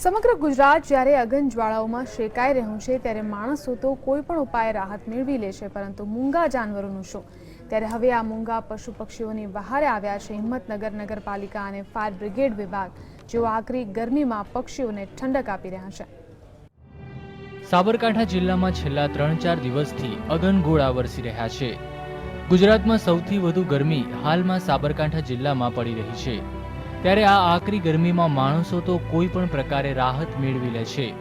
સમગ્ર ગુજરાત જ્યારે અગન જ્વાળાઓમાં શેકાઈ રહ્યું છે, ત્યારે માણસો તો કોઈ પણ ઉપાય રાહત મેળવી લે છે, પરંતુ મૂંગા જાનવરોનું શું? ત્યારે હવે આ મૂંગા પશુ પક્ષીઓની બહારે આવ્યા છે હિંમતનગર નગરપાલિકા અને ફાયર બ્રિગેડ વિભાગ, જેઓ આકરી ગરમીમાં પક્ષીઓને ઠંડક આપી રહ્યા છે. સાબરકાંઠા જિલ્લામાં છેલ્લા ત્રણ ચાર દિવસથી અગનગોળા વરસી રહ્યા છે. ગુજરાતમાં સૌથી વધુ ગરમી હાલમાં સાબરકાંઠા જિલ્લામાં પડી રહી છે. ત્યારે આ આકરી ગરમીમાં માણસો તો કોઈ પણ પ્રકારે રાહત મેળવી લે છે.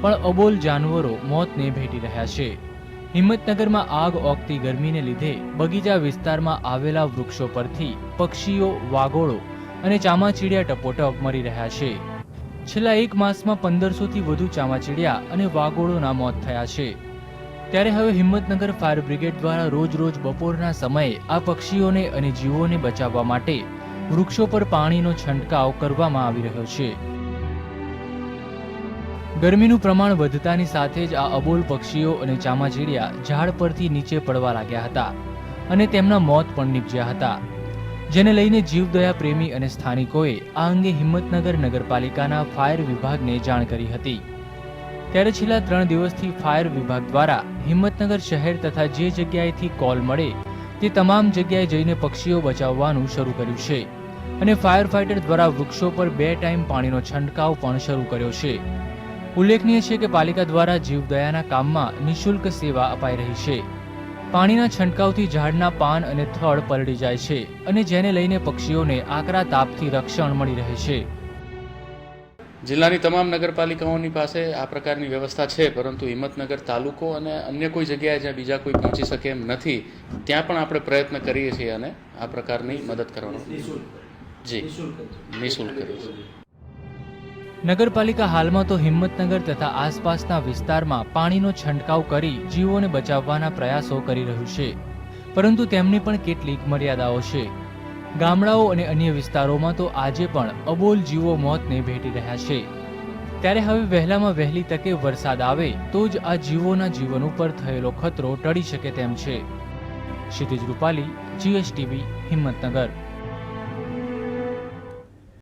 પણ અબોલ જાનવરો મોતને ભેટી રહ્યા છે. હિંમતનગરમાં આગ ઓગતી ગરમીને લીધે બગીચા વિસ્તારમાં આવેલા વૃક્ષો પરથી પક્ષીઓ વાગોળો અને ચામાચીડિયા ટપોટપ મરી રહ્યા છે. છેલ્લા એક માસમાં પંદરસોથી વધુ ચામાચીડિયા અને વાગોળોના મોત થયા છે. ત્યારે હવે હિંમતનગર ફાયર બ્રિગેડ દ્વારા રોજ રોજ બપોરના સમયે આ પક્ષીઓને અને જીવોને બચાવવા માટે વૃક્ષો પર પાણીનો છંટકાવ કરવામાં આવી રહ્યો છે. ગરમીનું પ્રમાણ વધતાની સાથે જ આ અબોલ પક્ષીઓ અને ચામાચીડિયા ઝાડ પરથી નીચે પડવા લાગ્યા હતા અને તેમના મોત પણ નીપજ્યા હતા. જેને લઈને જીવદયા પ્રેમી અને સ્થાનિકોએ આ અંગે હિંમતનગર નગરપાલિકાના ફાયર વિભાગને જાણ કરી હતી. ત્યારે છેલ્લા ત્રણ દિવસથી ફાયર વિભાગ દ્વારા હિંમતનગર શહેર તથા જે જગ્યાએથી કોલ મળે તે તમામ જગ્યાએ જઈને પક્ષીઓ બચાવવાનું શરૂ કર્યું છે. અને ફાયર ફાઇટર દ્વારા વૃક્ષો પર બે ટાઈમ પાણીનો છંટકાવ પણ શરૂ કર્યો છે. ઉલ્લેખનીય છે કે પાલિકા દ્વારા જીવદયાના કામમાં નિઃશુલ્ક સેવા અપાઈ રહી છે. પાણીના છંટકાવથી ઝાડના પાન અને થડ પલળી જાય છે અને જેને લઈને પક્ષીઓને આકરા તાપથી રક્ષણ મળી રહે છે. જિલ્લાની તમામ નગરપાલિકાઓની પાસે આ પ્રકારની વ્યવસ્થા છે, પરંતુ હિંમતનગર તાલુકો અને અન્ય કોઈ જગ્યાએ જ્યાં બીજા કોઈ પહોંચી શકે એમ નથી, ત્યાં પણ આપણે પ્રયત્ન કરીએ છીએ અને આ પ્રકારની મદદ કરવાનો. જી. નિઃશુલ્ક નગરપાલિકા હાલમાં તો હિંમતનગર તથા આસપાસના વિસ્તારમાં પાણીનો છંટકાવ કરી જીવોને બચાવવાના પ્રયાસો કરી રહ્યું છે. પરંતુ તેમની પણ કેટલીક મર્યાદાઓ છે. ગામડાઓ અને અન્ય વિસ્તારોમાં તો આજે પણ અબોલ જીવો મોતને ભેટી રહ્યા છે. ત્યારે હવે વહેલામાં વહેલી તકે વરસાદ આવે તો જ આ જીવોના જીવન ઉપર થયેલો ખતરો ટળી શકે તેમ છે. ક્ષિતિજ રૂપાલી, જીએસટીવી, હિંમતનગર.